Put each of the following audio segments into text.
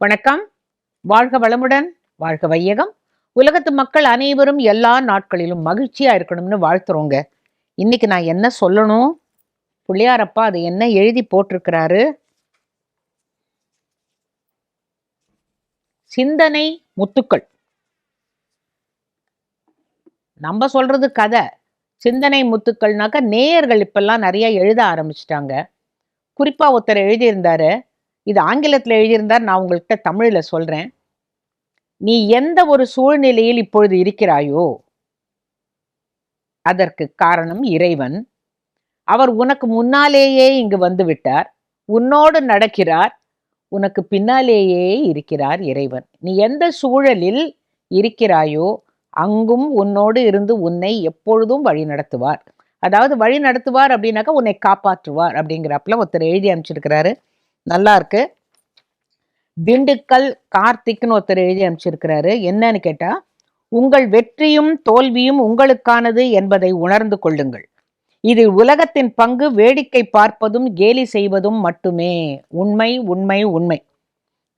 வணக்கம். வாழ்க வளமுடன் வாழ்க வையகம். உலகத்து மக்கள் அனைவரும் எல்லா நாட்களிலும் மகிழ்ச்சியா இருக்கணும்னு வாழ்த்துறோங்க. இன்னைக்கு நான் என்ன சொல்லணும்? பிள்ளையாரப்பா அது என்ன எழுதி போட்டிருக்கிறாரு? சிந்தனை முத்துக்கள். நம்ம சொல்றது கதை. சிந்தனை முத்துக்கள்னாக்க நேயர்கள் இப்பெல்லாம் நிறைய எழுத ஆரம்பிச்சிட்டாங்க. குறிப்பா ஒருத்தர் எழுதியிருந்தாரு இது ஆங்கிலத்தில் எழுதியிருந்தால் நான் உங்கள்கிட்ட தமிழில் சொல்கிறேன் நீ எந்த ஒரு சூழ்நிலையில் இப்பொழுது இருக்கிறாயோ அதற்கு காரணம் இறைவன். அவர் உனக்கு முன்னாலேயே இங்கு வந்து விட்டார். உன்னோடு நடக்கிறார். உனக்கு பின்னாலேயே இருக்கிறார் இறைவன். நீ எந்த சூழலில் இருக்கிறாயோ அங்கும் உன்னோடு இருந்து உன்னை எப்பொழுதும் வழி நடத்துவார். அதாவது வழி நடத்துவார் அப்படின்னாக்கா உன்னை காப்பாற்றுவார் அப்படிங்கிறப்பல ஒருத்தர் எழுதி அனுப்பிச்சிருக்கிறாரு. நல்லா இருக்கு திண்டுக்கல் கார்த்திக்னு ஒருத்தர் எழுதி அனுப்பிச்சிருக்கிறாரு. என்னன்னு கேட்டா உங்கள் வெற்றியும் தோல்வியும் உங்களுக்கானது என்பதை உணர்ந்து கொள்ளுங்கள். இது உலகத்தின் பங்கு வேடிக்கை பார்ப்பதும் கேலி செய்வதும் மட்டுமே. உண்மை உண்மை உண்மை.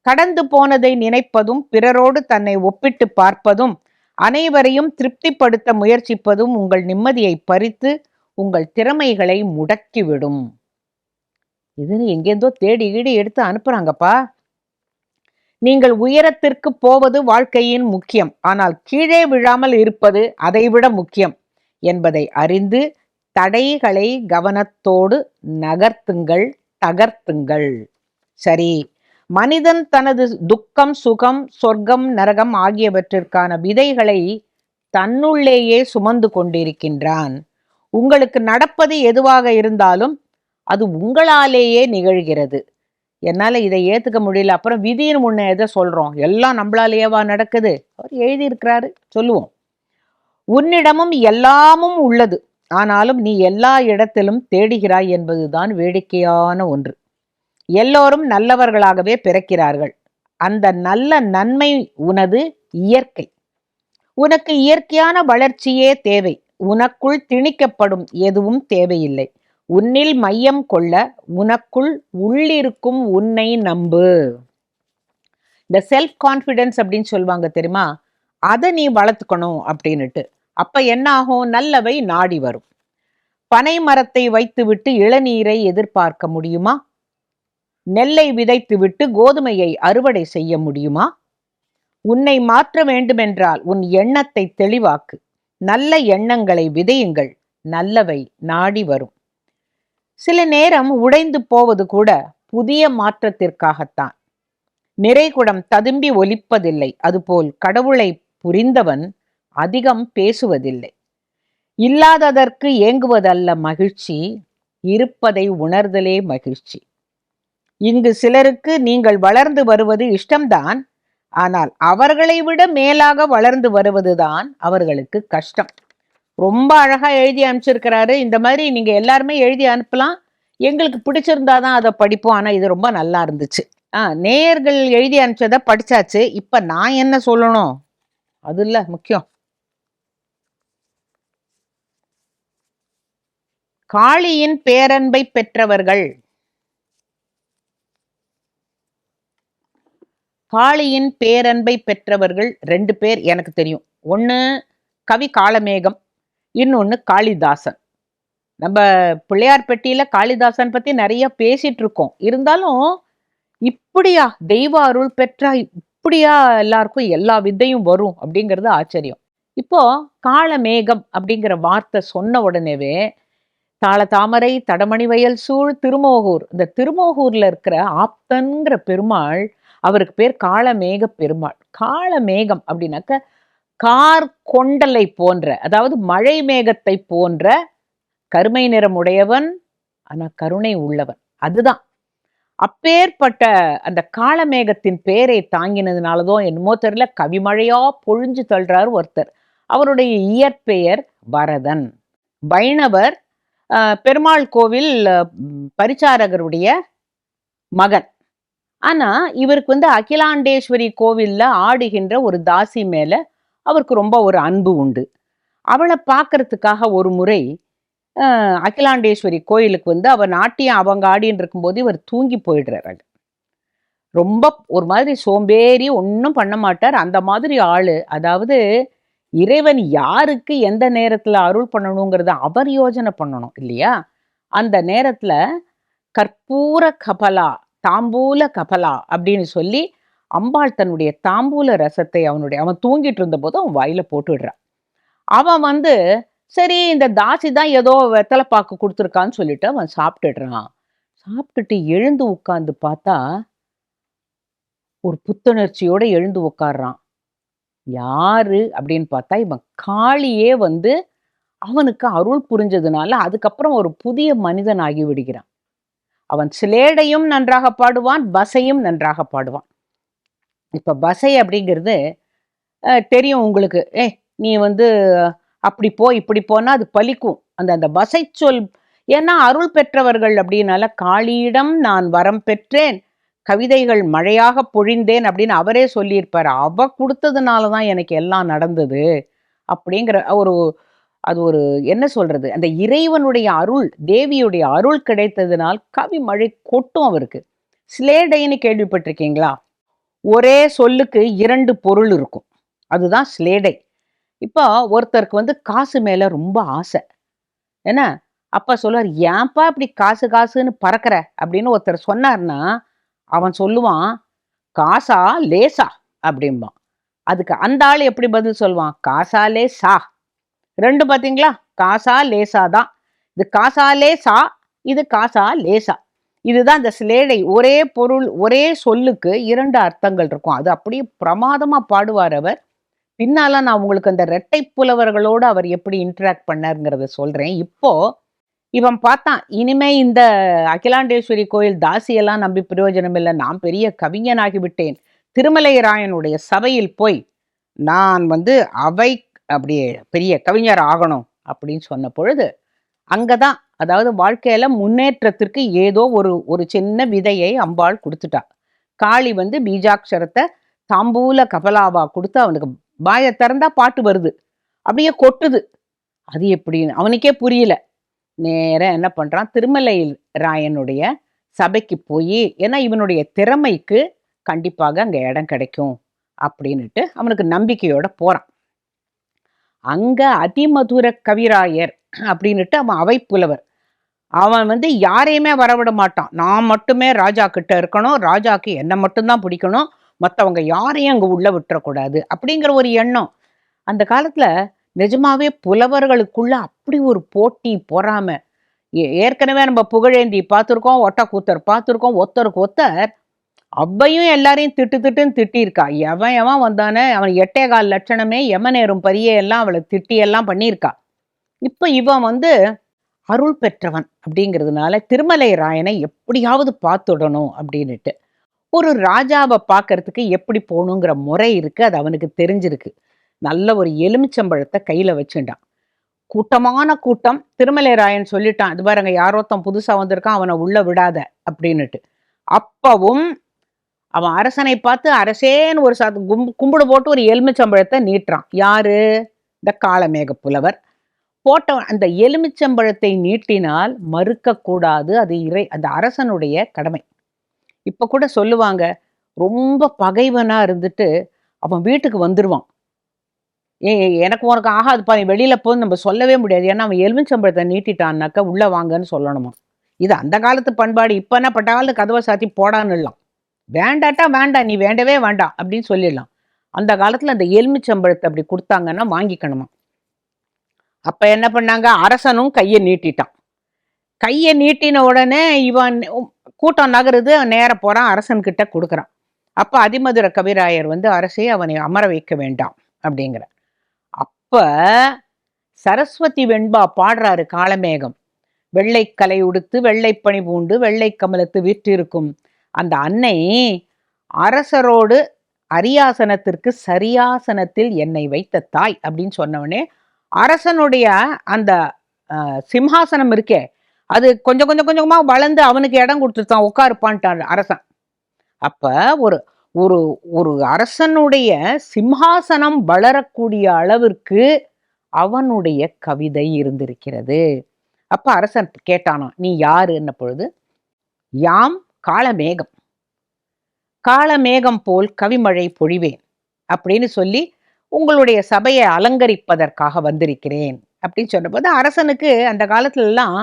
கடந்து போனதை நினைப்பதும் பிறரோடு தன்னை ஒப்பிட்டு பார்ப்பதும் அனைவரையும் திருப்திப்படுத்த முயற்சிப்பதும் உங்கள் நிம்மதியை பறித்து உங்கள் திறமைகளை முடக்கிவிடும். இதுன்னு எங்கேருந்தோ தேடி ஈடு எடுத்து அனுப்புறாங்கப்பா. நீங்கள் உயரத்திற்கு போவது வாழ்க்கையின் முக்கியம். ஆனால் கீழே விழாமல் இருப்பது அதைவிட முக்கியம் என்பதை அறிந்து தடைகளை கவனத்தோடு நகர்த்துங்கள் தகர்த்துங்கள். சரி மனிதன் தனது துக்கம் சுகம் சொர்க்கம் நரகம் ஆகியவற்றிற்கான விதைகளை தன்னுள்ளேயே சுமந்து கொண்டிருக்கின்றான். உங்களுக்கு நடப்பது எதுவாக இருந்தாலும் அது உங்களாலேயே நிகழ்கிறது. என்னால் இதை ஏற்றுக்க முடியல. அப்புறம் விதின்னு முன்ன எதை சொல்கிறோம் எல்லாம் நம்மளாலேயேவா நடக்குது? அவர் எழுதியிருக்கிறாரு. சொல்லுவோம். உன்னிடமும் எல்லாமும் உள்ளது. ஆனாலும் நீ எல்லா இடத்திலும் தேடுகிறாய் என்பதுதான் வேடிக்கையான ஒன்று. எல்லோரும் நல்லவர்களாகவே பிறக்கிறார்கள். அந்த நல்ல நன்மை உனது இயற்கை. உனக்கு இயற்கையான வளர்ச்சியே தேவை. உனக்குள் திணிக்கப்படும் எதுவும் தேவையில்லை. உன்னில் மையம் கொள்ள உனக்குள் உள்ளிருக்கும் உன்னை நம்பு. இந்த செல்ஃப் கான்ஃபிடென்ஸ் அப்படின்னு சொல்லுவாங்க தெரியுமா? அதை நீ வளர்த்துக்கணும் அப்படின்னுட்டு. அப்ப என்ன ஆகும்? நல்லவை நாடி வரும். பனை மரத்தை வைத்துவிட்டு இளநீரை எதிர்பார்க்க முடியுமா? நெல்லை விதைத்துவிட்டு கோதுமையை அறுவடை செய்ய முடியுமா? உன்னை மாற்ற வேண்டுமென்றால் உன் எண்ணத்தை தெளிவாக்கு. நல்ல எண்ணங்களை விதையுங்கள். நல்லவை நாடி வரும். சில நேரம் உடைந்து போவது கூட புதிய மாற்றத்திற்காகத்தான். நிறைகுடம் ததும்பி ஒலிப்பதில்லை. அதுபோல் கடவுளை புரிந்தவன் அதிகம் பேசுவதில்லை. இல்லாததற்கு ஏங்குவதல்ல மகிழ்ச்சி இருப்பதை உணர்தலே மகிழ்ச்சி. இங்கு சிலருக்கு நீங்கள் வளர்ந்து வருவது இஷ்டம்தான். ஆனால் அவர்களை விட மேலாக வளர்ந்து வருவதுதான் அவர்களுக்கு கஷ்டம். ரொம்ப அழகா எழுதி அனுப்பிச்சிருக்கிறாரு. இந்த மாதிரி நீங்க எல்லாருமே எழுதி அனுப்பலாம். எங்களுக்கு பிடிச்சிருந்தாதான் அதை படிப்போம். ஆனா இது ரொம்ப நல்லா இருந்துச்சு. ஆ நேயர்கள் எழுதி அனுப்பிச்சதை படிச்சாச்சு. இப்ப நான் என்ன சொல்லணும்? அது இல்ல முக்கியம். காளியின் பேரன்பை பெற்றவர்கள். காளியின் பேரன்பை பெற்றவர்கள் ரெண்டு பேர் எனக்கு தெரியும். ஒன்று கவி காளமேகம். இன்னொன்று காளிதாசன். நம்ம பிள்ளையார்பட்டியில் காளிதாசன் பற்றி நிறைய பேசிட்டு இருக்கோம். இருந்தாலும் இப்படியா தெய்வ அருள் பெற்றா இப்படியா எல்லாருக்கும் எல்லா வித்தையும் வரும் அப்படிங்கிறது ஆச்சரியம். இப்போ காளமேகம் அப்படிங்கிற வார்த்தை சொன்ன உடனேவே தாள தாமரை தடமணி வயல் சூழ் திருமோகூர். இந்த திருமோகூர்ல இருக்கிற ஆப்தன்கிற பெருமாள் அவருக்கு பேர் காளமேக பெருமாள். காளமேகம் அப்படின்னாக்க கார் கொண்டலை போன்ற அதாவது மழை மேகத்தை போன்ற கருமை நிறம் உடையவன் ஆனால் கருணை உள்ளவன். அதுதான். அப்பேற்பட்ட அந்த காளமேகத்தின் பேரை தாங்கினதுனாலதான் என்னமோ தெரியல கவிமழையா பொழிஞ்சு தள்ளுறாரு ஒருத்தர். அவருடைய இயற்பெயர் பரதன். வைணவர் பெருமாள் கோவில் பரிச்சாரகருடைய மகன். ஆனா இவருக்கு வந்து அகிலாண்டேஸ்வரி கோவில்ல ஆடுகின்ற ஒரு தாசி மேல அவருக்கு ரொம்ப ஒரு அன்பு உண்டு. அவளை பார்க்கறதுக்காக ஒரு முறை அகிலாண்டேஸ்வரி கோயிலுக்கு வந்து அவர் நாட்டியம் அவங்க ஆடின்னு இருக்கும்போது இவர் தூங்கி போயிடுறாரு ரொம்ப ஒரு மாதிரி சோம்பேறி ஒன்றும் பண்ண மாட்டார். அந்த மாதிரி ஆள் அதாவது இறைவன் யாருக்கு எந்த நேரத்தில் அருள் பண்ணணுங்கிறத அவர் யோஜனை பண்ணணும் இல்லையா? அந்த நேரத்தில் கற்பூர கபலா தாம்பூல கபலா அப்படின்னு சொல்லி அம்பாள் தன்னுடைய தாம்பூல ரசத்தை அவனுடைய அவன் தூங்கிட்டு இருந்தபோது அவன் வாயில போட்டுடுறான் அவன் வந்து சரி இந்த தாசி தான் ஏதோ வெத்தலை பாக்கு கொடுத்துருக்கான்னு சொல்லிட்டு அவன் சாப்பிட்டுடுறான். சாப்பிட்டுட்டு எழுந்து உட்கார்ந்து பார்த்தா ஒரு புத்துணர்ச்சியோட எழுந்து உட்கார்றான். யாரு? அப்படின்னு பார்த்தா இவன் காளியே வந்து அவனுக்கு அருள் புரிஞ்சதுனால அதுக்கப்புறம் ஒரு புதிய மனிதன் ஆகி விடுகிறான். அவன் சிலேடையும் நன்றாக பாடுவான் பசையும் நன்றாக பாடுவான். இப்போ பசை அப்படிங்கிறது தெரியும் உங்களுக்கு. ஏ நீ வந்து அப்படி போ இப்படி போனால் அது பலிக்கும் அந்த அந்த பசை சொல் ஏன்னா அருள் பெற்றவர்கள் அப்படின்னால காளியிடம் நான் வரம் பெற்றேன் கவிதைகள் மழையாக பொழிந்தேன் அப்படின்னு அவரே சொல்லியிருப்பார். அவ கொடுத்ததுனால தான் எனக்கு எல்லாம் நடந்தது அப்படிங்கிற ஒரு அது ஒரு என்ன சொல்றது? அந்த இறைவனுடைய அருள் தேவியுடைய அருள் கிடைத்ததுனால் கவி மழை கொட்டும் அவருக்கு. ஸ்லேடைன்னு கேள்விப்பட்டிருக்கீங்களா? ஒரே சொல்லுக்கு இரண்டு பொருள் இருக்கும். அதுதான் ஸ்லேடை இப்போ ஒருத்தருக்கு வந்து காசு மேலே ரொம்ப ஆசை. என்ன? அப்பா சொல்லுவார் ஏன்பா இப்படி காசு காசுன்னு பறக்கிற? அப்படின்னு ஒருத்தர் சொன்னார்னா அவன் சொல்லுவான் காசா லேசா? அப்படிம்பான். அதுக்கு அந்த ஆள் எப்படி பதில் சொல்லுவான் காசா லேசா. ரெண்டு பார்த்தீங்களா? காசா லேசா தான் இது காசா லேசா இது காசா லேசா. இதுதான் இந்த சிலேடை. ஒரே பொருள் ஒரே சொல்லுக்கு இரண்டு அர்த்தங்கள் இருக்கும். அது அப்படியே பிரமாதமாக பாடுவார் அவர். பின்னால் நான் உங்களுக்கு அந்த ரெட்டை புலவர்களோடு அவர் எப்படி இன்ட்ராக்ட் பண்ணாருங்கிறத சொல்கிறேன் இப்போது இவன் பார்த்தான் இனிமே இந்த அகிலாண்டேஸ்வரி கோயில் தாசியெல்லாம் நம்பி பிரயோஜனம் இல்லை. நான் பெரிய கவிஞனாகி விட்டேன். திருமலை ராயனுடைய சபையில் போய் நான் வந்து அவை அப்படியே பெரிய கவிஞர் ஆகணும் அப்படின்னு சொன்ன பொழுது அங்கே தான் அதாவது வாழ்க்கையில முன்னேற்றத்திற்கு ஏதோ ஒரு ஒரு சின்ன விதையை அம்பாள் கொடுத்துட்டா. காளி வந்து பீஜாட்சரத்தை தாம்பூல கபலாவா கொடுத்து அவனுக்கு பாயை திறந்தா பாட்டு வருது. அப்படியே கொட்டுது. அது எப்படின்னு அவனுக்கே புரியல. நேராக என்ன பண்றான்? திருமலை ராயனுடைய சபைக்கு போய் ஏன்னா இவனுடைய திறமைக்கு கண்டிப்பாக அங்க இடம் கிடைக்கும் அப்படின்ட்டு அவனுக்கு நம்பிக்கையோட போறான். அங்க அதிமதுர கவிராயர் அப்படின்னுட்டு அவன் அவை புலவர் அவன் வந்து யாரையுமே வரவிட மாட்டான். நான் மட்டுமே ராஜா கிட்ட இருக்கணும். ராஜாக்கு என்னை மட்டும்தான் பிடிக்கணும். மற்றவங்க யாரையும் அங்கே உள்ளே விட்டுறக்கூடாது அப்படிங்கிற ஒரு எண்ணம். அந்த காலத்தில் நிஜமாவே புலவர்களுக்குள்ள அப்படி ஒரு போட்டி பொறாம. ஏ- ஏற்கனவே நம்ம புகழேந்தி பார்த்துருக்கோம் ஒட்டக்கூத்தர் பார்த்துருக்கோம் ஒத்தருக்கு ஒத்தர். அவ்வையும் எல்லாரையும் திட்டு திட்டுன்னு திட்டியிருக்கா. எவன் எவன் வந்தானே அவன் எட்டே கால் லட்சணமே எமனேறும் பரியே எல்லாம் அவளை திட்டி எல்லாம் பண்ணியிருக்கா. இப்போ இவன் வந்து அருள் பெற்றவன் அப்படிங்கிறதுனால திருமலை ராயனை எப்படியாவது பார்த்துடணும் அப்படின்னுட்டு. ஒரு ராஜாவை பார்க்கறதுக்கு எப்படி போகணுங்கிற முறை இருக்கு அது அவனுக்கு தெரிஞ்சிருக்கு. நல்ல ஒரு எலுமிச்சம்பழத்தை கையில் வச்சுட்டான். கூட்டமான கூட்டம். திருமலை ராயன் சொல்லிட்டான் இது பாருங்க யாரோத்தன் புதுசாக வந்திருக்கான் அவனை உள்ள விடாத அப்படின்னுட்டு. அப்பவும் அவன் அரசனை பார்த்து அரசேன்னு ஒரு சாத்து கும் கும்பிடு போட்டு ஒரு எலுமிச்சம்பழத்தை நீட்டுறான். யாரு? இந்த காளமேக புலவர் போட்ட அந்த எலுமிச்சம்பழத்தை நீட்டினால் மறுக்கக்கூடாது. அது இறை அந்த அரசனுடைய கடமை. இப்போ கூட சொல்லுவாங்க ரொம்ப பகைவனா இருந்துட்டு அவன் வீட்டுக்கு வந்துருவான். ஏ எனக்கு உனக்கு ஆகாதுப்பா நீ வெளியில போய் நம்ம சொல்லவே முடியாது. ஏன்னா அவன் எலுமிச்சம்பழத்தை நீட்டிட்டான்னாக்கா உள்ள வாங்கன்னு சொல்லணுமா? இது அந்த காலத்து பண்பாடு. இப்ப என்ன பட்டாலும் கதவை சாத்தி போடான்னுலாம் வேண்டாட்டா வேண்டாம் நீ வேண்டவே வேண்டாம் அப்படின்னு சொல்லிடலாம். அந்த காலத்துல அந்த எலுமிச்சம்பழத்தை அப்படி கொடுத்தாங்கன்னா வாங்கிக்கணுமா? அப்ப என்ன பண்ணாங்க? அரசனும் கையை நீட்டிட்டான். கையை நீட்டின உடனே இவன் கூட்டம் நகருது நேர போறான் அரசன் கிட்ட கொடுக்குறான். அப்ப அதிமதுர கவிராயர் வந்து அரசே அவனை அமர வைக்க வேண்டாம் அப்படிங்கிற அப்ப சரஸ்வதி வெண்பா பாடுறாரு காளமேகம். வெள்ளை கலை உடுத்து வெள்ளை பனி பூண்டு வெள்ளை கமலத்து விற்றிருக்கும் அந்த அன்னை அரசரோடு அரியாசனத்திற்கு சரியாசனத்தில் என்னை வைத்த தாய் அப்படின்னு சொன்னவனே அரசனுடைய அந்த சிம்ஹாசனம் இருக்கே அது கொஞ்சம் கொஞ்சம் கொஞ்சமா வளர்ந்து அவனுக்கு இடம் கொடுத்துட்டான் உட்காருப்பான்ட்டான் அரசன். அப்ப ஒரு ஒரு ஒரு அரசனுடைய சிம்ஹாசனம் வளரக்கூடிய அளவிற்கு அவனுடைய கவிதை இருந்திருக்கிறது. அப்ப அரசன் கேட்டானாம் நீ யாருன்ன பொழுது யாம் காளமேகம். காளமேகம் போல் கவிமழை பொழிவேன் அப்படின்னு சொல்லி உங்களுடைய சபையை அலங்கரிப்பதற்காக வந்திருக்கிறேன். அப்படின்னு சொன்னபோது அரசனுக்கு அந்த காலத்துலலாம்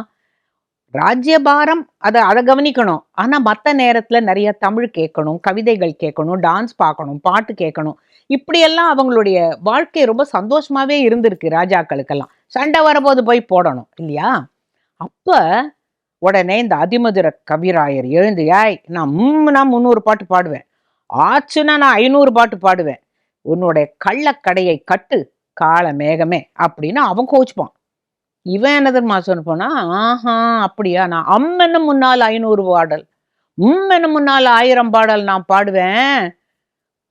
ராஜ்யபாரம் அதை அதை கவனிக்கணும். ஆனால் மற்ற நேரத்தில் நிறைய தமிழ் கேட்கணும் கவிதைகள் கேட்கணும் டான்ஸ் பார்க்கணும் பாட்டு கேட்கணும். இப்படியெல்லாம் அவங்களுடைய வாழ்க்கை ரொம்ப சந்தோஷமாகவே இருந்திருக்கு ராஜாக்களுக்கெல்லாம். சண்டை வரபோது போய் போடணும் இல்லையா? அப்போ உடனே இந்த அதிமதுர கவிராயர் எழுந்து ஏய் நான் நான் முந்நூறு பாட்டு பாடுவேன். ஆச்சுன்னா நான் ஐநூறு பாட்டு பாடுவேன். உன்னுடைய கள்ளக்கடையை கட்டு கால மேகமே அப்படின்னு அவன் கோச்சுப்பான் இவன் என்ன தெரியுமா போனா ஆஹா அப்படியா நான் அம்மன்னு முன்னால் ஐநூறு பாடல் உம்மென்னு முன்னால் ஆயிரம் பாடல் நான் பாடுவேன்.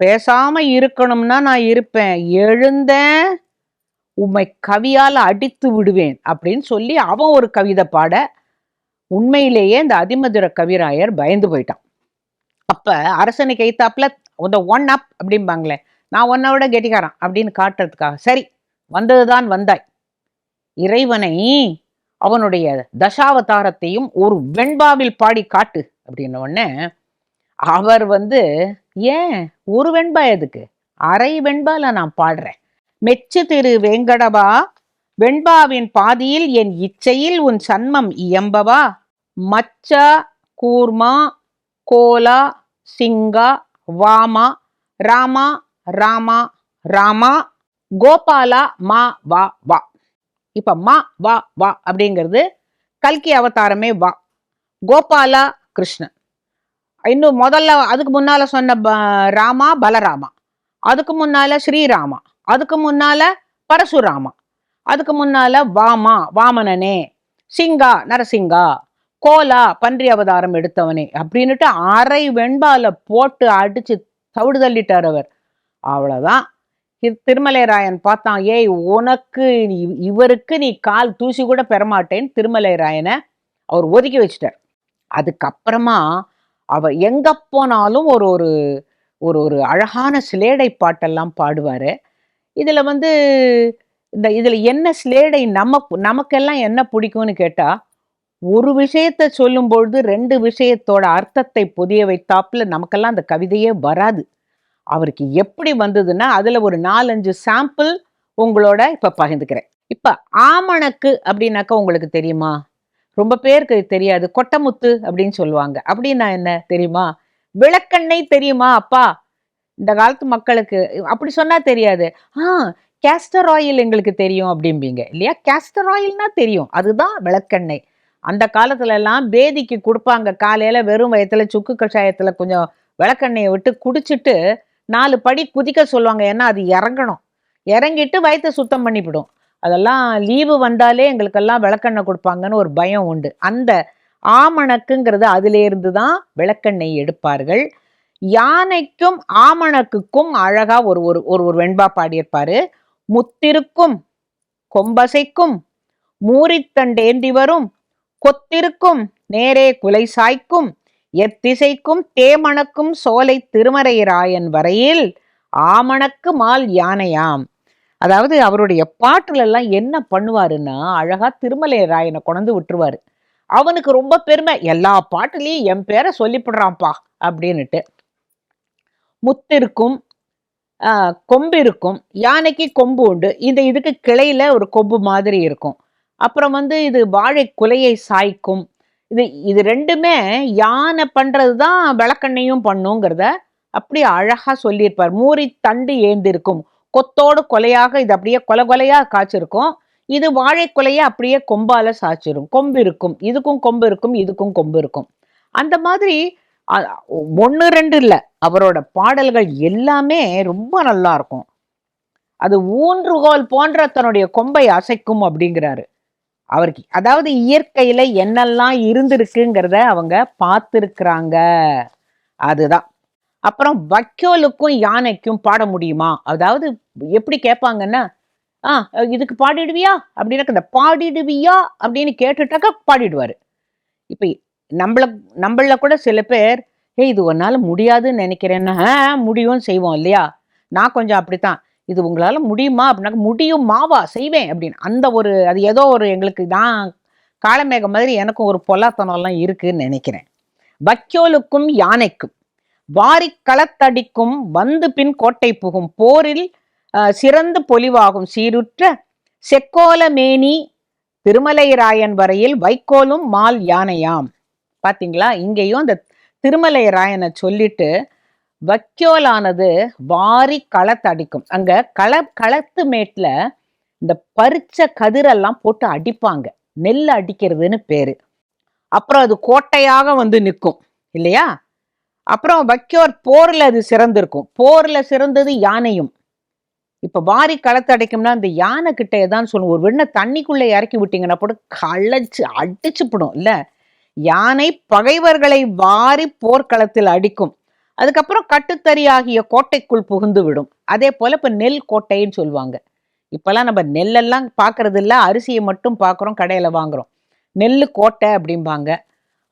பேசாம இருக்கணும்னா நான் இருப்பேன். எழுந்தேன் உம்மை கவியால் அடித்து விடுவேன் அப்படின்னு சொல்லி அவன் ஒரு கவிதை பாட உண்மையிலேயே இந்த அதிமதுர கவிராயர் பயந்து போயிட்டான். அப்ப அரசனுக்கு எய்த்தாப்புல த ஒன் அப் அப்படிம்பாங்களே நான் உன்னை விட கெட்டிக்காரன் அப்படின்னு காட்டுறதுக்காக. சரி வந்ததுதான் வந்தாய். இறைவனை அவனுடைய தசாவதாரத்தையும் ஒரு வெண்பாவில் பாடி காட்டு அப்படின்ன உடனே அவர் வந்து ஏன்? ஒரு வெண்பா எதுக்கு? அரை வெண்பால நான் பாடுறேன். மெச்சு திரு வேங்கடவா வெண்பாவின் பாதியில் என் இச்சையில் உன் சன்மம் இயம்பவா? மச்சா கூர்மா கோலா சிங்கா வாமா ராமா ராமா ராமா கோபாலா மா வா வா. இப்ப மா வா வா அப்படிங்கிறது கல்கி அவதாரமே வா. கோபாலா கிருஷ்ணன். இன்னும் முதல்ல அதுக்கு முன்னால சொன்ன ப- ராமா பலராமா. அதுக்கு முன்னால ஸ்ரீராமா. அதுக்கு முன்னால பரசுராமா. அதுக்கு முன்னால வாமா வாமனனே சிங்கா நரசிங்கா கோலா பன்றி அவதாரம் எடுத்தவனே அப்படின்னுட்டு அரை வெண்பால போட்டு அடிச்சு தவிடு தள்ளிட்டார் அவர். அவ்வளோதான் திருமலைராயன் பார்த்தான் ஏய் உனக்கு இவருக்கு நீ கால் தூசி கூட பெறமாட்டேன்னு திருமலைராயனை அவர் ஒதுக்கி வச்சிட்டார். அதுக்கப்புறமா அவர் எங்க போனாலும் ஒரு ஒரு ஒரு ஒரு அழகான சிலேடை பாட்டெல்லாம் பாடுவார். இதில் வந்து இந்த இதில் என்ன சிலேடை நம்ம நமக்கெல்லாம் என்ன பிடிக்கும்னு கேட்டால் ஒரு விஷயத்தை சொல்லும்பொழுது ரெண்டு விஷயத்தோட அர்த்தத்தை புதிய வைத்தாப்புல நமக்கெல்லாம் அந்த கவிதையே வராது. அவருக்கு எப்படி வந்ததுன்னா அதுல ஒரு நாலஞ்சு சாம்பிள் உங்களோட இப்ப பகிர்ந்துக்கிறேன். இப்ப ஆமணக்கு அப்படின்னாக்கா உங்களுக்கு தெரியுமா? ரொம்ப பேருக்கு தெரியாது. கொட்டமுத்து அப்படின்னு சொல்லுவாங்க. அப்படின்னா என்ன தெரியுமா? விளக்கெண்ணெய் தெரியுமா அப்பா? இந்த காலத்து மக்களுக்கு அப்படி சொன்னா தெரியாது. ஆ கேஸ்டர் ஆயில் எங்களுக்கு தெரியும் அப்படிம்பீங்க. இல்லையா? கேஸ்டர் ஆயில்னா தெரியும். அதுதான் விளக்கெண்ணெய். அந்த காலத்துல எல்லாம் பேதிக்கு கொடுப்பாங்க. காலையில வெறும் வயத்துல சுக்கு கஷாயத்துல கொஞ்சம் விளக்கெண்ணெயை விட்டு குடிச்சிட்டு நாலு படி குதிக்க சொல்லுவாங்க. ஏன்னா அது இறங்கணும். இறங்கிட்டு வயிற்றை சுத்தம் பண்ணிவிடும். அதெல்லாம் லீவு வந்தாலே எங்களுக்கெல்லாம் விளக்கெண்ணெய் கொடுப்பாங்கன்னு ஒரு பயம் உண்டு. அந்த ஆமணக்குங்கிறது அதிலேருந்து தான் விளக்கெண்ணெய் எடுப்பார்கள். யானைக்கும் ஆமணக்குக்கும் அழகா ஒரு ஒரு ஒரு ஒரு வெண்பா பாடியிருப்பாரு. முத்திருக்கும் கொம்பசைக்கும் மூரித்தண்டேந்தி வரும். கொத்திருக்கும் நேரே குலை சாய்க்கும். எத்திசைக்கும் தேமணக்கும் சோலை திருமறையராயன் வரையில் ஆமணக்கு மால் யானையாம். அதாவது அவருடைய பாட்டுல எல்லாம் என்ன பண்ணுவாருன்னா அழகா திருமலை ராயனை கொண்டு விட்டுருவாரு. அவனுக்கு ரொம்ப பெருமை எல்லா பாட்டுலேயும் என் பேரை சொல்லிவிடுறான்ப்பா அப்படின்னுட்டு. முத்திருக்கும் கொம்பு இருக்கும் யானைக்கு கொம்பு உண்டு. இந்த இதுக்கு கிளையில ஒரு கொம்பு மாதிரி இருக்கும். அப்புறம் வந்து இது வாழை குலையை சாய்க்கும் இது இது ரெண்டுமே யானை பண்ணுறது தான் விளக்கண்ணையும் பண்ணுங்கிறத அப்படி அழகாக சொல்லியிருப்பார். மூறி தண்டு ஏந்திருக்கும். கொத்தோடு கொலையாக இது அப்படியே கொலை கொலையாக காய்ச்சிருக்கும். இது வாழை கொலையை அப்படியே கொம்பால சாய்ச்சிரும். கொம்பு இருக்கும். இதுக்கும் கொம்பு இருக்கும். இதுக்கும் கொம்பு இருக்கும். அந்த மாதிரி ஒன்று ரெண்டு இல்லை. அவரோட பாடல்கள் எல்லாமே ரொம்ப நல்லா இருக்கும். அது ஊன்றுகோல் போன்ற தன்னுடைய கொம்பை அசைக்கும் அப்படிங்கிறாரு. அவருக்கு அதாவது இயற்கையில என்னெல்லாம் இருந்திருக்குங்கிறத அவங்க பார்த்துருக்குறாங்க. அதுதான். அப்புறம் வைக்கோலுக்கும் யானைக்கும் பாட முடியுமா? அதாவது எப்படி கேட்பாங்கன்னா ஆ இதுக்கு பாடிடுவியா? அப்படின்னாக்க இந்த பாடிடுவியா? அப்படின்னு கேட்டுட்டாக்கா பாடிடுவார். இப்போ நம்மள நம்மள கூட சில பேர் ஏய் இது உன்னால முடியாதுன்னு நினைக்கிறேன்னா முடியும் முடியும்னு செய்வோம் இல்லையா? நான் கொஞ்சம் அப்படித்தான். இது உங்களால் முடியுமா? அப்படின்னாக்க முடியும் மாவா செய்வேன் அப்படின்னு. அந்த ஒரு அது ஏதோ ஒரு எங்களுக்கு தான் காளமேகம் மாதிரி எனக்கும் ஒரு பொல்லாத்தனம்லாம் இருக்குன்னு நினைக்கிறேன். வைக்கோலுக்கும் யானைக்கும் வாரி களத்தடிக்கும் வந்து பின் கோட்டை புகும் போரில் சிறந்து பொலிவாகும் சீருற்ற செக்கோலமேனி திருமலைராயன் வரையில் வைக்கோலும் மால் யானையாம். பார்த்தீங்களா இங்கேயும் அந்த திருமலைராயனை சொல்லிட்டு வைக்கோலானது வாரி களத்தடிக்கும் அங்க கள களத்து மேட்ல இந்த பறிச்ச கதிரெல்லாம் போட்டு அடிப்பாங்க. நெல் அடிக்கிறதுன்னு பேரு. அப்புறம் அது கோட்டையாக வந்து நிற்கும். இல்லையா? அப்புறம் வக்கியோர் போர்ல அது சிறந்திருக்கும். போர்ல சிறந்தது யானையும். இப்ப வாரி களத்தடைக்கும்னா அந்த யானை கிட்டே தான் சொல்லுவோம். ஒரு வெண்ண தண்ணிக்குள்ள இறக்கி விட்டீங்கன்னா போட்டு களைச்சு அடிச்சுப்பிடும் இல்ல? யானை பகைவர்களை வாரி போர்க்களத்தில் அடிக்கும். அதுக்கப்புறம் கட்டுத்தறி ஆகிய கோட்டைக்குள் புகுந்து விடும். அதே போல இப்ப நெல் கோட்டைன்னு சொல்லுவாங்க. இப்பெல்லாம் நம்ம நெல்லெல்லாம் பார்க்கறது இல்லை அரிசியை மட்டும் பார்க்குறோம் கடையில் வாங்குறோம். நெல் கோட்டை அப்படிம்பாங்க.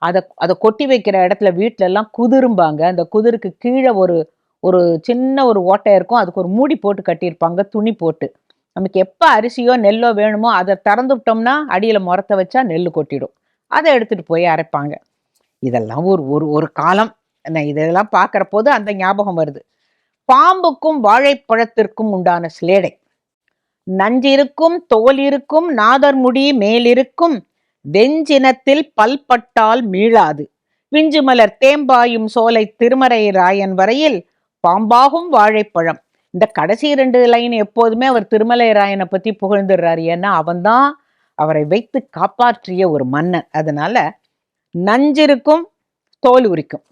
அதை அதை கொட்டி வைக்கிற இடத்துல வீட்டிலலாம் குதிரும்பாங்க. அந்த குதிருக்கு கீழே ஒரு ஒரு சின்ன ஒரு ஓட்டை இருக்கும். அதுக்கு ஒரு மூடி போட்டு கட்டியிருப்பாங்க துணி போட்டு. நமக்கு எப்போ அரிசியோ நெல்லோ வேணுமோ அதை திறந்து விட்டோம்னா அடியில் முறத்தை வச்சா நெல் கொட்டிடும். அதை எடுத்துகிட்டு போய் அரைப்பாங்க. இதெல்லாம் ஒரு ஒரு ஒரு காலம். நான் இதெல்லாம் பார்க்குற போது அந்த ஞாபகம் வருது. பாம்புக்கும் வாழைப்பழத்திற்கும் உண்டான சிலேடை. நஞ்சிருக்கும் தோல் இருக்கும் நாதர்முடி மேலிருக்கும் வெஞ்சினத்தில் பல்பட்டால் மீளாது. விஞ்சுமலர் தேம்பாயும் சோலை திருமறை ராயன் வரையில் பாம்பாகும் வாழைப்பழம். இந்த கடைசி ரெண்டு லைன் எப்போதுமே அவர் திருமலை ராயனை பத்தி புகழ்ந்துடுறாரு. ஏன்னா அவன்தான் அவரை வைத்து காப்பாற்றிய ஒரு மன்னன். அதனால நஞ்சிருக்கும் தோல் உரிக்கும்.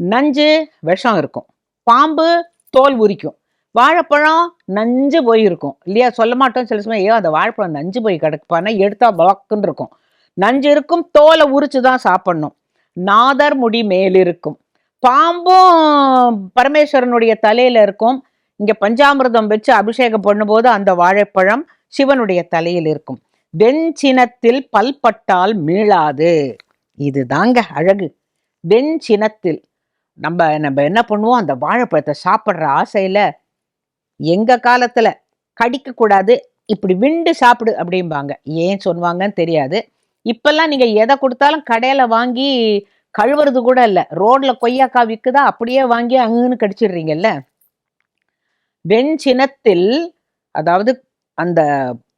நஞ்சு விஷம் இருக்கும். பாம்பு தோல் உரிக்கும். வாழைப்பழம் நஞ்சு போய் இருக்கும். இல்லையா? சொல்ல மாட்டோம் சில சமயம் ஐயோ அந்த வாழைப்பழம் நஞ்சு போய் கிடக்குப்பானா எடுத்தா பலக்குன்னு இருக்கும். நஞ்சு இருக்கும் தோலை உரிச்சு தான் சாப்பிடணும். நாதர் முடி மேலிருக்கும். பாம்பும் பரமேஸ்வரனுடைய தலையில இருக்கும். இங்க பஞ்சாமிர்தம் வச்சு அபிஷேகம் பண்ணும்போது அந்த வாழைப்பழம் சிவனுடைய தலையில் இருக்கும். வெஞ்சினத்தில் பல்பட்டால் மீளாது. இதுதாங்க அழகு. வெஞ்சினத்தில் நம்ம நம்ம என்ன பண்ணுவோம்? அந்த வாழைப்பழத்தை சாப்பிட்ற ஆசையில் எங்கள் காலத்தில் கடிக்கக்கூடாது இப்படி விண்டு சாப்பிடு அப்படிம்பாங்க. ஏன் சொல்லுவாங்கன்னு தெரியாது. இப்பெல்லாம் நீங்கள் எதை கொடுத்தாலும் கடையில் வாங்கி கழுவுறது கூட இல்லை. ரோட்ல கொய்யாக்காய் விற்குதா அப்படியே வாங்கி அங்குன்னு கடிச்சிடுறீங்கல்ல? வெஞ்சினத்தில் அதாவது அந்த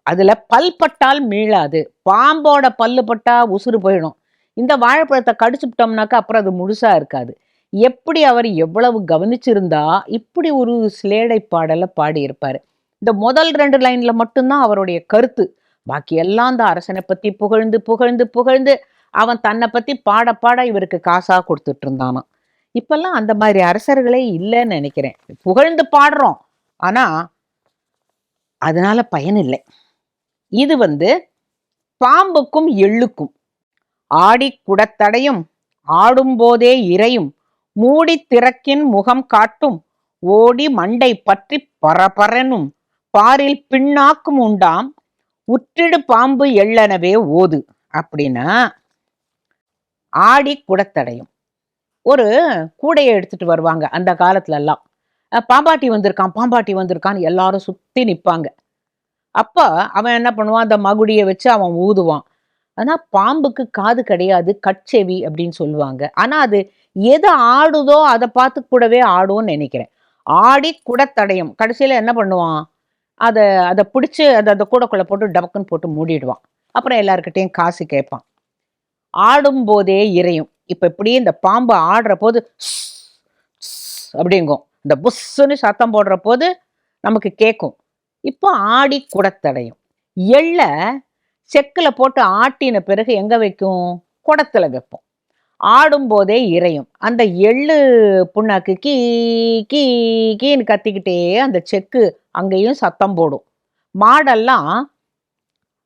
அதில் பல் பட்டால் மீளாது. பாம்போட பல்லு பட்டா உசுறு போயிடும். இந்த வாழைப்பழத்தை கடிச்சுட்டோம்னாக்கா அப்புறம் அது முழுசாக இருக்காது. எப்படி அவர் எவ்வளவு கவனிச்சிருந்தா இப்படி ஒரு சிலேடை பாடலை பாடியிருப்பாரு. இந்த முதல் ரெண்டு லைன்ல மட்டும்தான் அவருடைய கருத்து. பாக்கி எல்லாம் அந்த அரசனை பத்தி புகழ்ந்து புகழ்ந்து புகழ்ந்து அவன் தன்னை பத்தி பாட பாட இவருக்கு காசா கொடுத்துட்டு இருந்தானாம். இப்பெல்லாம் அந்த மாதிரி அரசர்களே இல்லைன்னு நினைக்கிறேன். புகழ்ந்து பாடுறோம். ஆனா அதனால பயன் இல்லை. இது வந்து பாம்புக்கும் எள்ளுக்கும். ஆடி குடத்தடையும் ஆடும்போதே இறையும். மூடி திறக்கின் முகம் காட்டும். ஓடி மண்டை பற்றி பரபரனும். பாரில் பின்னாக்கும் உண்டாம். உற்றிடு பாம்பு எள்ளனவே ஓது. அப்படின்னா ஆடி குடத்தடையும். ஒரு கூடையை எடுத்துட்டு வருவாங்க அந்த காலத்துல எல்லாம் பாம்பாட்டி வந்திருக்கான் பாம்பாட்டி வந்திருக்கான்னு எல்லாரும் சுத்தி நிப்பாங்க. அப்ப அவன் என்ன பண்ணுவான்? அந்த மகுடியை வச்சு அவன் ஊதுவான். ஆனா பாம்புக்கு காது கிடையாது கட்செவி அப்படின்னு சொல்லுவாங்க. ஆனா அது எது ஆடுதோ அதை பார்த்து கூடவே ஆடும்னு நினைக்கிறேன். ஆடி குடத்தடையும். கடைசியில் என்ன பண்ணுவான்? அதை அதை பிடிச்சி அதை அந்த கூடக்குள்ளே போட்டு டபக்குன்னு போட்டு மூடிடுவான். அப்புறம் எல்லாருக்கிட்டையும் காசு கேட்பான். ஆடும் போதே இறையும். இப்போ இப்படி இந்த பாம்பு ஆடுற போது அப்படிங்கும். இந்த புஷ்ஷுன்னு சத்தம் போடுற போது நமக்கு கேட்கும். இப்போ ஆடி குடத்தடையும். எள்ள செக்கில் போட்டு ஆட்டின பிறகு எங்கே வைக்கும்? குடத்தில் வைப்போம். ஆடும்போதே இறையும். அந்த எள்ளு புண்ணாக்கு கீ கீ கீன்னு கத்திக்கிட்டே அந்த செக்கு அங்கேயும் சத்தம் போடும். மாடெல்லாம்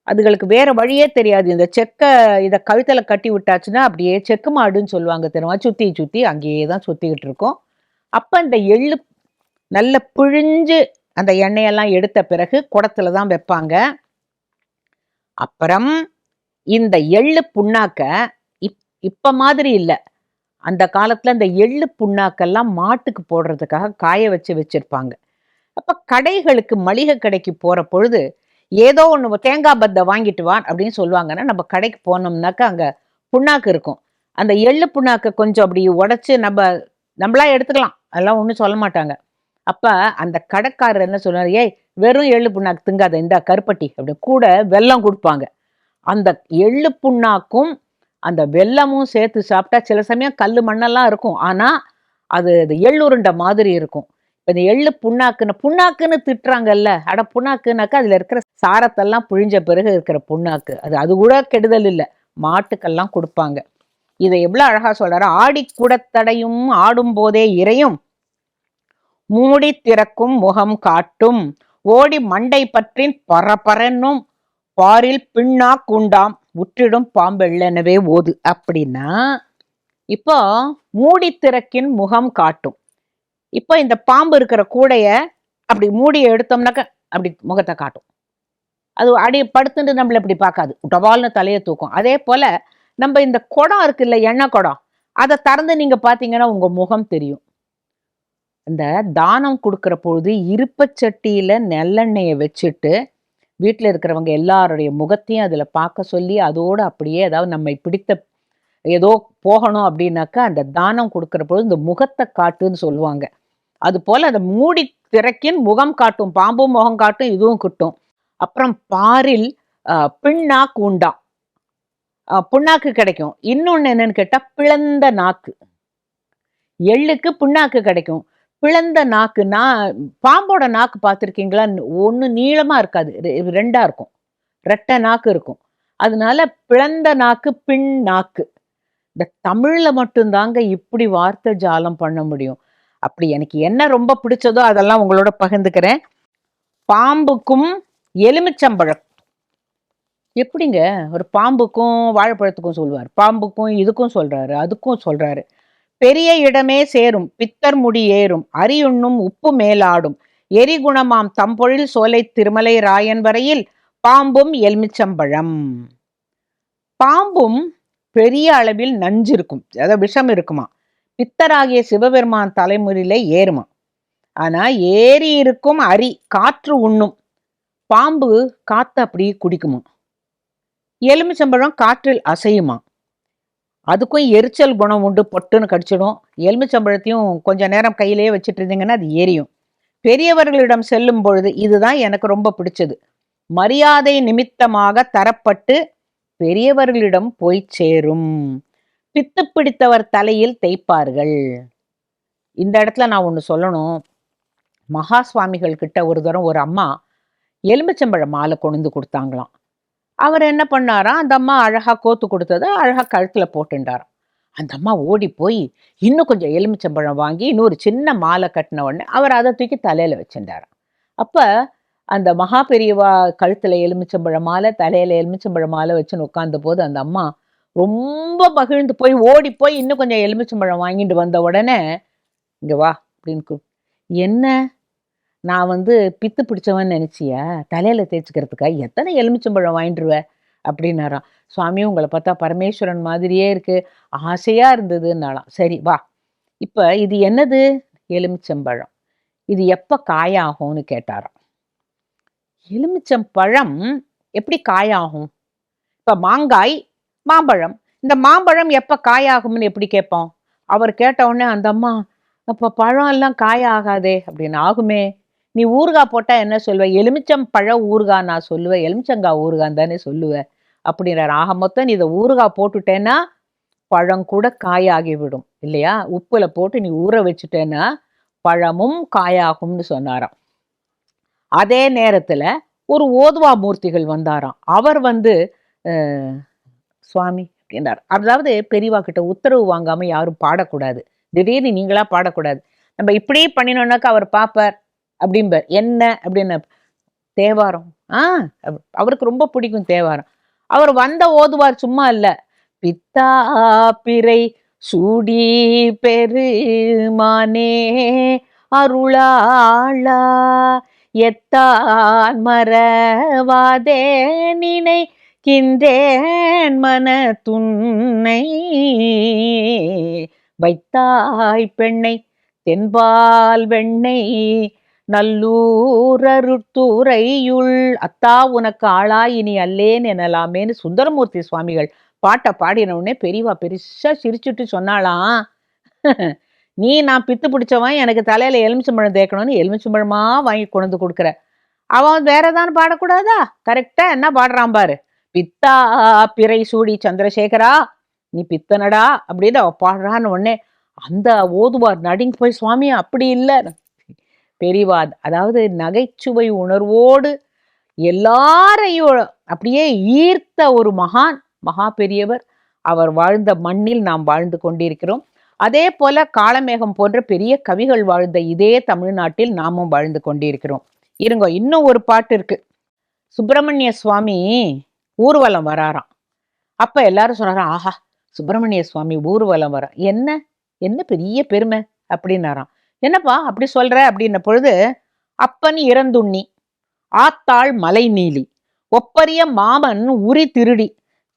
அதுகளுக்கு வேற வழியே தெரியாது. இந்த செக்கை இதை கழுத்தில் கட்டி விட்டாச்சுன்னா அப்படியே செக்கு மாடுன்னு சொல்லுவாங்க தெரியுமா? சுற்றி சுற்றி அங்கேயே தான் சுற்றிக்கிட்டு இருக்கோம். அப்போ இந்த எள்ளு நல்ல பிழிஞ்சு அந்த எண்ணெயெல்லாம் எடுத்த பிறகு குடத்துல தான் வைப்பாங்க. அப்புறம் இந்த எள்ளு புண்ணாக்க இப்ப மாதிரி இல்லை. அந்த காலத்துல இந்த எள்ளு புண்ணாக்கெல்லாம் மாட்டுக்கு போடுறதுக்காக காய வச்சு வச்சிருப்பாங்க. அப்ப கடைகளுக்கு மளிகை கடைக்கு போற பொழுது ஏதோ ஒன்று தேங்காய் பத்தை வாங்கிட்டு வா அப்படின்னு சொல்லுவாங்கன்னா நம்ம கடைக்கு போனோம்னாக்கா அங்கே புண்ணாக்கு இருக்கும். அந்த எள்ளு புண்ணாக்கை கொஞ்சம் அப்படி உடச்சி நம்ம நம்மளா எடுத்துக்கலாம். அதெல்லாம் ஒன்றும் சொல்ல மாட்டாங்க. அப்போ அந்த கடைக்காரர் என்ன சொன்னார் ஏய் வெறும் எள்ளு புண்ணாக்கு திங்காத இந்த கருப்பட்டி அப்படி கூட வெல்லம் கொடுப்பாங்க. அந்த எள்ளு புண்ணாக்கும் அந்த வெல்லமும் சேர்த்து சாப்பிட்டா சில சமயம் கல் மண்ணெல்லாம் இருக்கும். ஆனா அது அது எள்ளுருண்டை மாதிரி இருக்கும். இப்போ இந்த எள்ளு புண்ணாக்குன்னு புண்ணாக்குன்னு திட்டுறாங்கல்ல. அட புண்ணாக்குனாக்கா அதுல இருக்கிற சாரத்தெல்லாம் புழிஞ்ச பிறகு இருக்கிற புண்ணாக்கு. அது அது கூட கெடுதல் இல்லை. மாட்டுக்கெல்லாம் கொடுப்பாங்க. இதை எவ்வளவு அழகா சொல்றாரு. ஆடி கூடத்தடையும் ஆடும் போதே இறையும். மூடி திறக்கும் முகம் காட்டும். ஓடி மண்டை பற்றின் பரபரன்னும். பாரில் பின்னா குண்டாம் முற்றிடும் பாம்பெள்ளெனவே ஓது. அப்படின்னா இப்போ மூடி திறக்கின் முகம் காட்டும். இப்போ இந்த பாம்பு இருக்கிற கூடைய அப்படி மூடி எடுத்தோம்னாக்க அப்படி முகத்தை காட்டும். அது அடி படுத்துட்டு நம்மள இப்படி பார்க்காது. டபால்னு தலையை தூக்கும். அதே போல நம்ம இந்த குடம் இருக்குல்ல எண்ணெய் குடம் அதை திறந்து நீங்க பார்த்தீங்கன்னா உங்க முகம் தெரியும். இந்த தானம் கொடுக்குற பொழுது இருப்பச்சட்டியில நல்லெண்ணெயை வச்சுட்டு வீட்டில் இருக்கிறவங்க எல்லாருடைய முகத்தையும் அதில் பார்க்க சொல்லி அதோடு அப்படியே ஏதாவது நம்மை பிடித்த ஏதோ போகணும் அப்படின்னாக்கா அந்த தானம் கொடுக்குற பொழுது இந்த முகத்தை காட்டுன்னு சொல்லுவாங்க. அது போல் அதை மூடி திறக்கின் முகம் காட்டும் பாம்பும் முகம் காட்டும் இதுவும் கிட்டும். அப்புறம் பாரில் பின்னாக்கு உண்டா உண்டாம் புண்ணாக்கு கிடைக்கும். இன்னொன்று என்னன்னு கேட்டால் பிளந்த நாக்கு. எள்ளுக்கு புண்ணாக்கு கிடைக்கும். பிளந்த நாக்குனா பாம்போட நாக்கு பார்த்துருக்கீங்களா? ஒன்று நீளமாக இருக்காது. ரெ- இருக்கும். ரெட்டை நாக்கு இருக்கும். அதனால பிளந்த நாக்கு பின் நாக்கு. இந்த தமிழில் மட்டும்தாங்க இப்படி வார்த்தை ஜாலம் பண்ண முடியும். அப்படி எனக்கு என்ன ரொம்ப பிடிச்சதோ அதெல்லாம் உங்களோட பகிர்ந்துக்கிறேன். பாம்புக்கும் எலுமிச்சம்பழம். எப்படிங்க? ஒரு பாம்புக்கும் வாழைப்பழத்துக்கும் சொல்லுவார். பாம்புக்கும் இதுக்கும் சொல்கிறாரு அதுக்கும் சொல்கிறாரு பெரிய இடமே சேரும் பித்தர் முடி ஏறும் அரியுண்ணும் உப்பு மேலாடும். எரிகுணமாம் தம்பொழில் சோலை திருமலை ராயன் வரையில் பாம்பும் எலுமிச்சம்பழம். பாம்பும் பெரிய அளவில் நஞ்சு இருக்கும் அதாவது விஷம் இருக்குமா? பித்தராகிய சிவபெருமான் தலைமுறையில ஏறுமா? ஆனா ஏறி இருக்கும் அரி காற்று உண்ணும். பாம்பு காத்து அப்படியே குடிக்குமா? எலுமிச்சம்பழம் காற்றில் அசையுமா? அதுக்கும் எரிச்சல் குணம் உண்டு பொட்டுன்னு கடிச்சிடும். எலுமிச்சம்பழத்தையும் கொஞ்சம் நேரம் கையிலேயே வச்சுட்டு இருந்தீங்கன்னா அது எரியும். பெரியவர்களிடம் செல்லும் பொழுது இதுதான் எனக்கு ரொம்ப பிடிச்சது. மரியாதை நிமித்தமாக தரப்பட்டு பெரியவர்களிடம் போய் சேரும். பித்து பிடித்தவர் தலையில் தேய்ப்பார்கள். இந்த இடத்துல நான் ஒன்று சொல்லணும். மகா சுவாமிகள் கிட்ட ஒரு தரம் ஒரு அம்மா எலுமிச்சம்பழ மாலை கொண்டு கொடுத்தாங்களாம். அவர் என்ன பண்ணாராம்? அந்த அம்மா அழகாக கோத்து கொடுத்ததை அழகாக கழுத்தில் போட்டுண்டாராம். அந்த அம்மா ஓடி போய் இன்னும் கொஞ்சம் எலுமிச்சம்பழம் வாங்கி இன்னொரு சின்ன மாலை கட்டின உடனே அவர் அதை தூக்கி தலையில் வச்சுட்டாராம் அப்போ அந்த மகா பெரியவா கழுத்தில் எலுமிச்சம்பழம் மாலை தலையில் எலுமிச்சம்பழம் மாலை வச்சுன்னு உட்காந்த போது அந்த அம்மா ரொம்ப மகிழ்ந்து போய் ஓடி போய் இன்னும் கொஞ்சம் எலுமிச்சம்பழம் வாங்கிட்டு வந்த உடனே இங்கே வா அப்படின்னு கூப் என்ன? நான் வந்து பித்து பிடிச்சவன் நினச்சிய தலையில் தேய்ச்சிக்கிறதுக்கா? எத்தனை எலுமிச்சம்பழம் வாங்கிட்டுருவ அப்படின்னாராம். சுவாமி உங்களை பார்த்தா பரமேஸ்வரன் மாதிரியே இருக்கு. ஆசையாக இருந்ததுன்னாலாம் சரி வா. இப்போ இது என்னது? எலுமிச்சம்பழம். இது எப்போ காயாகும்னு கேட்டாராம். எலுமிச்சம்பழம் எப்படி காயாகும்? இப்போ மாங்காய் மாம்பழம். இந்த மாம்பழம் எப்போ காயாகும்னு எப்படி கேட்போம்? அவர் கேட்ட உடனே அந்த அம்மா அப்போ பழம் எல்லாம் காயாகாதே அப்படின்னு. ஆகுமே. நீ ஊறுகாய் போட்டால் என்ன சொல்லுவ? எலுமிச்சம் பழ ஊறுகாய் நான் சொல்லுவேன் எலுமிச்சங்காய் ஊறுகாய் தானே சொல்லுவேன் அப்படின்ற ஆக மொத்தம் நீ இதை ஊறுகாய் போட்டுட்டேன்னா பழம் கூட காயாகி விடும். இல்லையா? உப்பில் போட்டு நீ ஊற வச்சுட்டேன்னா பழமும் காயாகும்னு சொன்னாராம். அதே நேரத்தில் ஒரு ஓதுவா மூர்த்திகள் வந்தாராம். அவர் வந்து சுவாமி அப்படின்றார். அதாவது பெரியவா கிட்ட உத்தரவு வாங்காமல் யாரும் பாடக்கூடாது. திடீர்னு நீங்களா பாடக்கூடாது. நம்ம இப்படியே பண்ணினோன்னாக்கா அவர் பார்ப்பார் அப்படிம்பார் என்ன அப்படின்னு தேவாரம். ஆ அவருக்கு ரொம்ப பிடிக்கும் தேவாரம். அவர் வந்த ஓதுவார் சும்மா இல்ல. பித்தா பிறை சூடி பெருமானே அருளாளா எத்தான் மறவாதே கிந்தேன் மன துன்னை வைத்தாய் பெண்ணை தென்பால் வெண்ணை நல்லூரருத்துறையுள் அத்தா உனக்கு ஆளாய் இனி அல்லேன் எனலாமேன்னு சுந்தரமூர்த்தி சுவாமிகள் பாட்டை பாடின உடனே பெரியவா பெருசா சிரிச்சுட்டு சொன்னாலாம் நீ நான் பித்து பிடிச்சவன் எனக்கு தலையில எலுமிச்சம்பழம் தேக்கணும்னு எலுமிச்சம்பழமா வாங்கி கொண்டு வந்து கொடுக்குற. அவன் வேற ஏதாவது பாடக்கூடாதா? கரெக்டா என்ன பாடுறான் பாரு. பித்தா பிறை சூடி சந்திரசேகரா நீ பித்தனடா அப்படின்னு அவ பாடுறான்னு உடனே அந்த ஓதுவார் நடுங்கி போய் சுவாமி அப்படி இல்லை. பெரிவாத். அதாவது நகைச்சுவை உணர்வோடு எல்லாரையும் அப்படியே ஈர்த்த ஒரு மகான் மகா பெரியவர் அவர் வாழ்ந்த மண்ணில் நாம் வாழ்ந்து கொண்டிருக்கிறோம். அதே போல காளமேகம் போன்ற பெரிய கவிகள் வாழ்ந்த இதே தமிழ்நாட்டில் நாமும் வாழ்ந்து கொண்டிருக்கிறோம். இருங்க இன்னும் ஒரு பாட்டு இருக்கு. சுப்பிரமணிய சுவாமி ஊர்வலம் வராராம். அப்ப எல்லாரும் சொன்னாராம் ஆஹா சுப்பிரமணிய சுவாமி ஊர்வலம் வர என்ன? என்ன பெரிய பெருமை? அப்படின்னாராம். என்னப்பா அப்படி சொல்ற? அப்படின்ன பொழுது அப்பன் இறந்துண்ணி. ஆத்தாள் மலை நீலி ஒப்பரிய மாமன் உரி திருடி.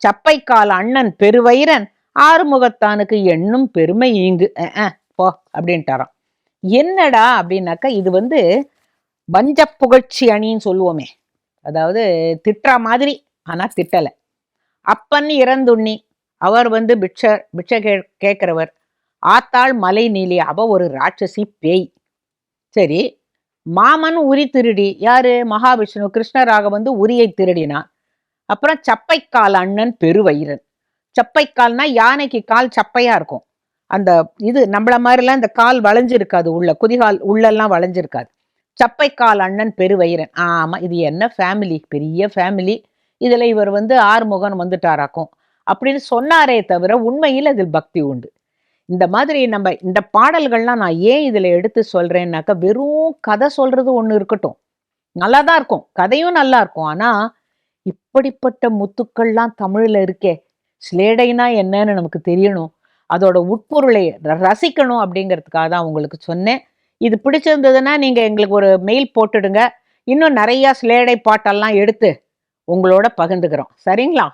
சப்பைக்கால் அண்ணன் பெருவயிரன் ஆறுமுகத்தானுக்கு எண்ணும் பெருமை ஈங்கு. போ அப்படின்ட்டாராம். என்னடா அப்படின்னாக்கா இது வந்து வஞ்ச புகழ்ச்சி அணின்னு சொல்லுவோமே. அதாவது திட்டுற மாதிரி ஆனால் திட்டலை. அப்பன் இறந்துண்ணி. அவர் வந்து பிட்ச பிட்ச கே கேட்குறவர். ஆத்தாள் மலை நீலி அவ ஒரு ராட்சசி பேய். சரி மாமன் உரி திருடி யாரு? மகாவிஷ்ணு கிருஷ்ணராக வந்து உரியை திருடினான் அப்புறம் சப்பைக்கால் அண்ணன் பெருவயிரன் சப்பைக்கால்னா யானைக்கு கால் சப்பையா இருக்கும். அந்த இது நம்மள மாதிரிலாம் இந்த கால் வளைஞ்சிருக்காது உள்ள குதிகால் உள்ளெல்லாம் வளைஞ்சிருக்காது. சப்பைக்கால் அண்ணன் பெருவயிரன் ஆமா இது என்ன ஃபேமிலி பெரிய ஃபேமிலி இதுல இவர் வந்து ஆறுமுகன் வந்துட்டாராக்கும். அப்படின்னு சொன்னாரே தவிர உண்மையில் அதில் பக்தி உண்டு. இந்த மாதிரி நம்ம இந்த பாடல்கள்லாம் நான் ஏன் இதில் எடுத்து சொல்கிறேன்னாக்கா வெறும் கதை சொல்கிறது ஒன்று இருக்கட்டும். நல்லா தான் இருக்கும். கதையும் நல்லா இருக்கும். ஆனால் இப்படிப்பட்ட முத்துக்கள்லாம் தமிழில் இருக்கே ஸ்லேடைனா என்னன்னு நமக்கு தெரியணும். அதோட உட்பொருளை ரசிக்கணும் அப்படிங்கிறதுக்காக தான் உங்களுக்கு சொன்னேன். இது பிடிச்சிருந்ததுன்னா நீங்கள் எங்களுக்கு ஒரு மெயில் போட்டுடுங்க. இன்னும் நிறையா ஸ்லேடை பாட்டெல்லாம் எடுத்து உங்களோட பகிர்ந்துக்கிறோம். சரிங்களா?